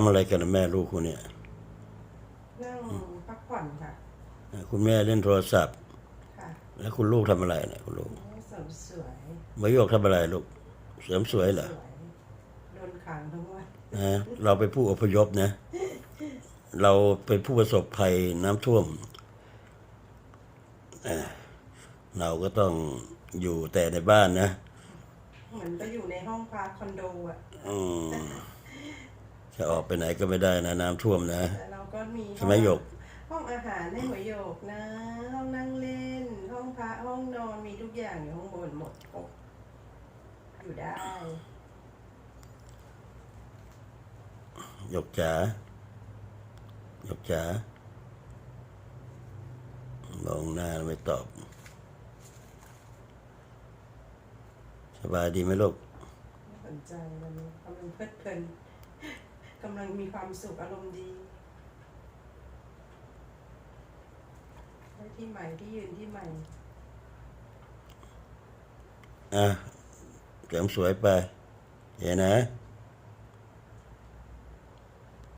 ำอะไรกันนะแม่ลูกคุณเนี่ยนั่งพักผ่อนค่ะ คุณแม่เล่นโทรศัพท์ ค่ะ แล้วคุณลูกทำอะไรเนี่ยคุณลูกเสริมสวยมาโยกทำอะไรลูก เสริมสวยเหรอ สวยโดนขังทั้งวันนะเราเป็นผู้อพยพนะ เราเป็นผู้ประสบภัยน้ำท่วมเอ่อเราก็ต้องอยู่แต่ในบ้านนะ เหมือนไปอยู่ในห้องพักคอนโดอะ อืม จะออกไปไหนก็ไม่ได้นะน้ำท่วมนะแต่เราก็มีใช่ไหมหยก ห้องอาหารให้หัวโยกนะ ห้องนั่งเล่น ห้องพระห้องนอนมีทุกอย่างอยู่ข้างบนหมดครบอยู่ได้หยกจ๋าหยกจ๋ามองหน้าแล้วไม่ตอบ สบายดีไหมลูกไม่สนใจวันนี้กำลังเพลิดเพลิน กำลังมีความสุขอารมณ์ดีที่ใหม่ที่ยืนที่ใหม่ อะเสริมสวยไปเห็นนะ